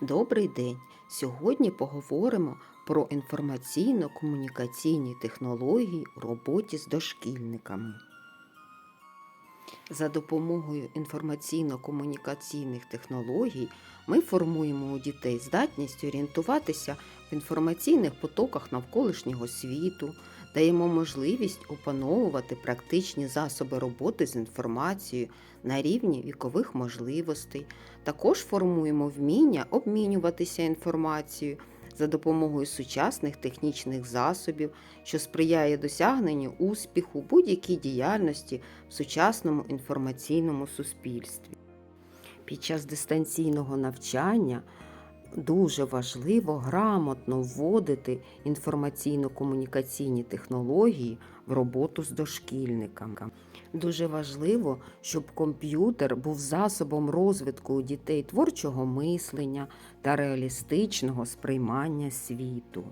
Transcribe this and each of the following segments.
Добрий день! Сьогодні поговоримо про інформаційно-комунікаційні технології у роботі з дошкільниками. За допомогою інформаційно-комунікаційних технологій ми формуємо у дітей здатність орієнтуватися в інформаційних потоках навколишнього світу, даємо можливість опановувати практичні засоби роботи з інформацією на рівні вікових можливостей. Також формуємо вміння обмінюватися інформацією за допомогою сучасних технічних засобів, що сприяє досягненню успіху будь-якій діяльності в сучасному інформаційному суспільстві. Під час дистанційного навчання дуже важливо грамотно вводити інформаційно-комунікаційні технології в роботу з дошкільниками. Дуже важливо, щоб комп'ютер був засобом розвитку у дітей творчого мислення та реалістичного сприймання світу.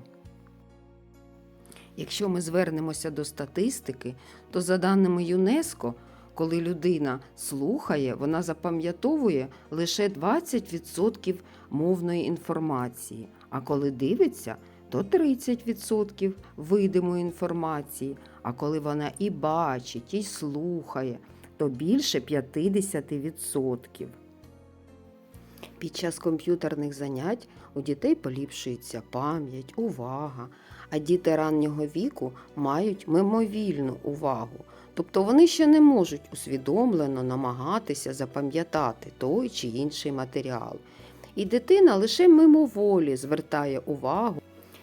Якщо ми звернемося до статистики, то за даними ЮНЕСКО, коли людина слухає, вона запам'ятовує лише 20% мовної інформації, а коли дивиться, то 30% видимої інформації, а коли вона і бачить, і слухає, то більше 50%. Під час комп'ютерних занять у дітей поліпшується пам'ять, увага, а діти раннього віку мають мимовільну увагу, тобто вони ще не можуть усвідомлено намагатися запам'ятати той чи інший матеріал. І дитина лише мимоволі звертає увагу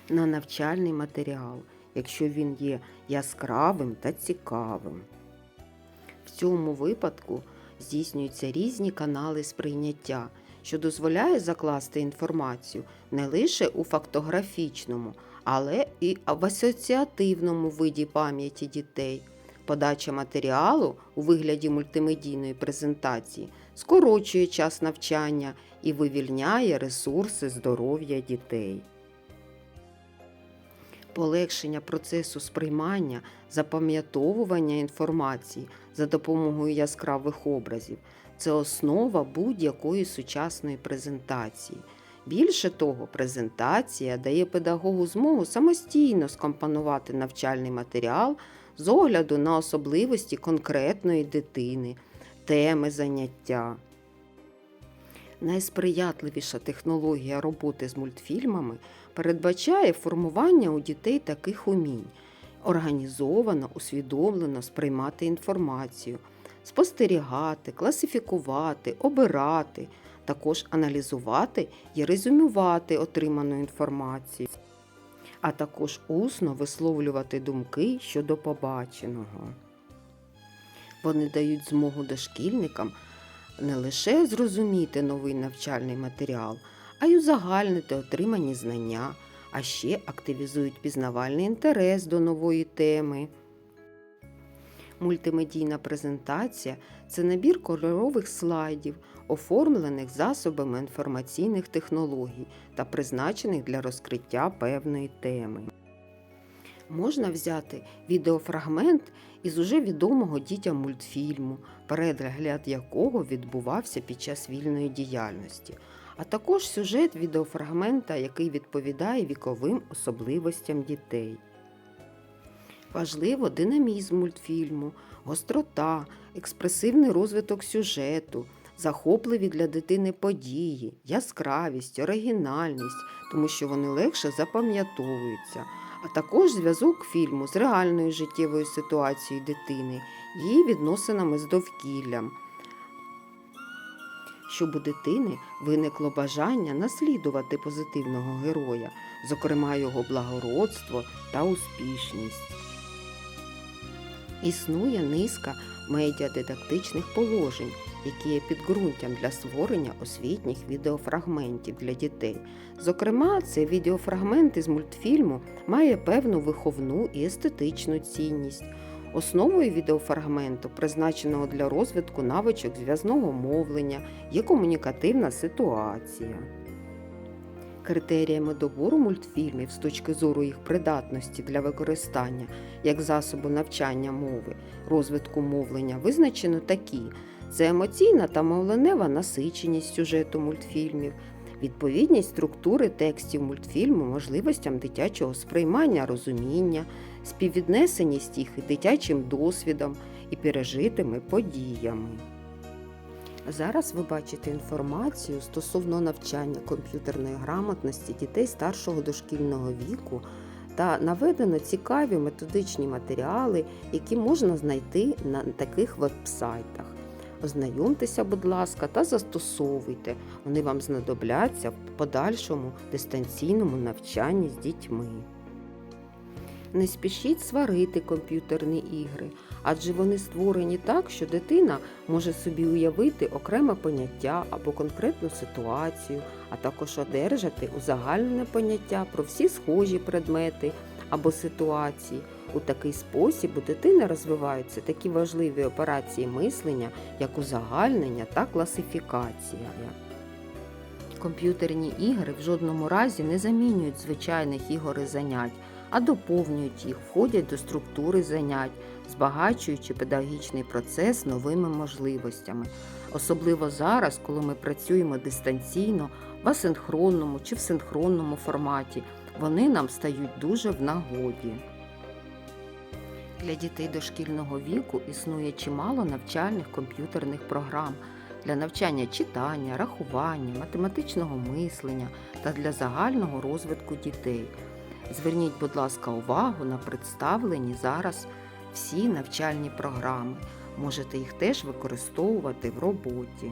на навчальний матеріал, якщо він є яскравим та цікавим. В цьому випадку здійснюються різні канали сприйняття, що дозволяє закласти інформацію не лише у фактографічному, але і в асоціативному виді пам'яті дітей. Подача матеріалу у вигляді мультимедійної презентації скорочує час навчання і вивільняє ресурси здоров'я дітей. Полегшення процесу сприймання, запам'ятовування інформації за допомогою яскравих образів це основа будь-якої сучасної презентації. Більше того, презентація дає педагогу змогу самостійно скомпонувати навчальний матеріал з огляду на особливості конкретної дитини, теми заняття. Найсприятливіша технологія роботи з мультфільмами передбачає формування у дітей таких умінь, організовано, усвідомлено сприймати інформацію, спостерігати, класифікувати, обирати, також аналізувати і резюмувати отриману інформацію, а також усно висловлювати думки щодо побаченого. Вони дають змогу дошкільникам не лише зрозуміти новий навчальний матеріал, а й узагальнити отримані знання, а ще активізують пізнавальний інтерес до нової теми. Мультимедійна презентація це набір кольорових слайдів, оформлених засобами інформаційних технологій та призначених для розкриття певної теми. Можна взяти відеофрагмент із уже відомого дітям мультфільму, перегляд якого відбувався під час вільної діяльності, а також сюжет відеофрагмента, який відповідає віковим особливостям дітей. Важливо динамізм мультфільму, гострота, експресивний розвиток сюжету, захопливі для дитини події, яскравість, оригінальність, тому що вони легше запам'ятовуються, а також зв'язок фільму з реальною життєвою ситуацією дитини, її відносинами з довкіллям. Щоб у дитини виникло бажання наслідувати позитивного героя, зокрема його благородство та успішність. Існує низка медіадидактичних положень, які є підґрунтям для створення освітніх відеофрагментів для дітей. Зокрема, цей відеофрагмент із мультфільму має певну виховну і естетичну цінність. Основою відеофрагменту, призначеного для розвитку навичок зв'язного мовлення, є комунікативна ситуація. Критеріями добору мультфільмів з точки зору їх придатності для використання як засобу навчання мови, розвитку мовлення визначено такі: це емоційна та мовленева насиченість сюжету мультфільмів, відповідність структури текстів мультфільму можливостям дитячого сприймання, розуміння, співвіднесеність їх і дитячим досвідом і пережитими подіями. Зараз ви бачите інформацію стосовно навчання комп'ютерної грамотності дітей старшого дошкільного віку та наведено цікаві методичні матеріали, які можна знайти на таких веб-сайтах. Ознайомтеся, будь ласка, та застосовуйте. Вони вам знадобляться в подальшому дистанційному навчанні з дітьми. Не спішіть сварити комп'ютерні ігри, адже вони створені так, що дитина може собі уявити окреме поняття або конкретну ситуацію, а також одержати узагальнене поняття про всі схожі предмети або ситуації. У такий спосіб у дитини розвиваються такі важливі операції мислення, як узагальнення та класифікація. Комп'ютерні ігри в жодному разі не замінюють звичайних ігор і занять, а доповнюють їх, входять до структури занять, збагачуючи педагогічний процес новими можливостями. Особливо зараз, коли ми працюємо дистанційно, в асинхронному чи в синхронному форматі, вони нам стають дуже в нагоді. Для дітей дошкільного віку існує чимало навчальних комп'ютерних програм для навчання читання, рахування, математичного мислення та для загального розвитку дітей. Зверніть, будь ласка, увагу на представлені зараз всі навчальні програми. Можете їх теж використовувати в роботі.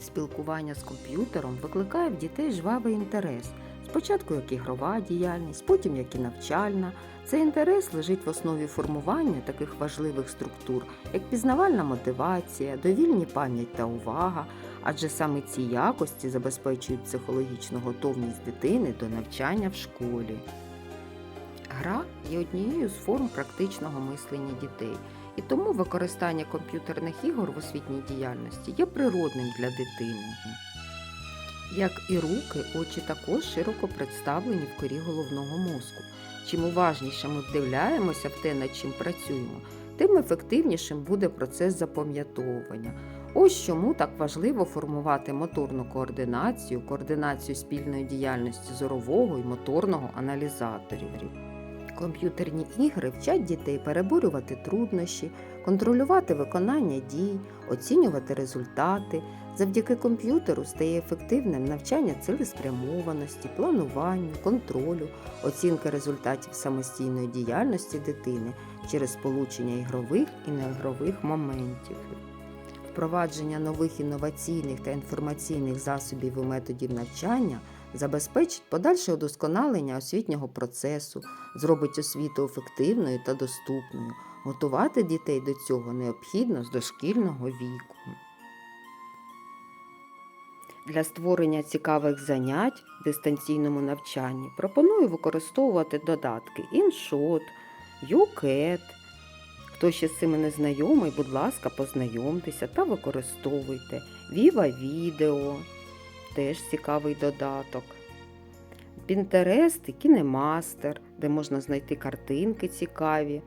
Спілкування з комп'ютером викликає в дітей жвавий інтерес. Спочатку як ігрова діяльність, потім як і навчальна. Цей інтерес лежить в основі формування таких важливих структур, як пізнавальна мотивація, довільні пам'ять та увага, адже саме ці якості забезпечують психологічну готовність дитини до навчання в школі. Гра є однією з форм практичного мислення дітей, і тому використання комп'ютерних ігор в освітній діяльності є природним для дитини. Як і руки, очі також широко представлені в корі головного мозку. Чим уважніше ми вдивляємося в те, над чим працюємо, тим ефективнішим буде процес запам'ятовування. Ось чому так важливо формувати моторну координацію, координацію спільної діяльності зорового і моторного аналізаторів. Комп'ютерні ігри вчать дітей переборювати труднощі, контролювати виконання дій, оцінювати результати. Завдяки комп'ютеру стає ефективним навчання цілеспрямованості, плануванню, контролю, оцінки результатів самостійної діяльності дитини через сполучення ігрових і неігрових моментів. Впровадження нових інноваційних та інформаційних засобів і методів навчання забезпечить подальше удосконалення освітнього процесу, зробить освіту ефективною та доступною. Готувати дітей до цього необхідно з дошкільного віку. Для створення цікавих занять в дистанційному навчанні пропоную використовувати додатки InShot, YouCat. Хто ще з цими не знайомий, будь ласка, познайомтеся та використовуйте. Viva Video теж цікавий додаток. Pinterest і KineMaster, де можна знайти картинки цікаві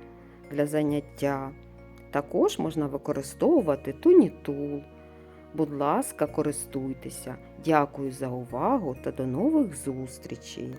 для заняття. Також можна використовувати Tool. Будь ласка, користуйтеся. Дякую за увагу та до нових зустрічей!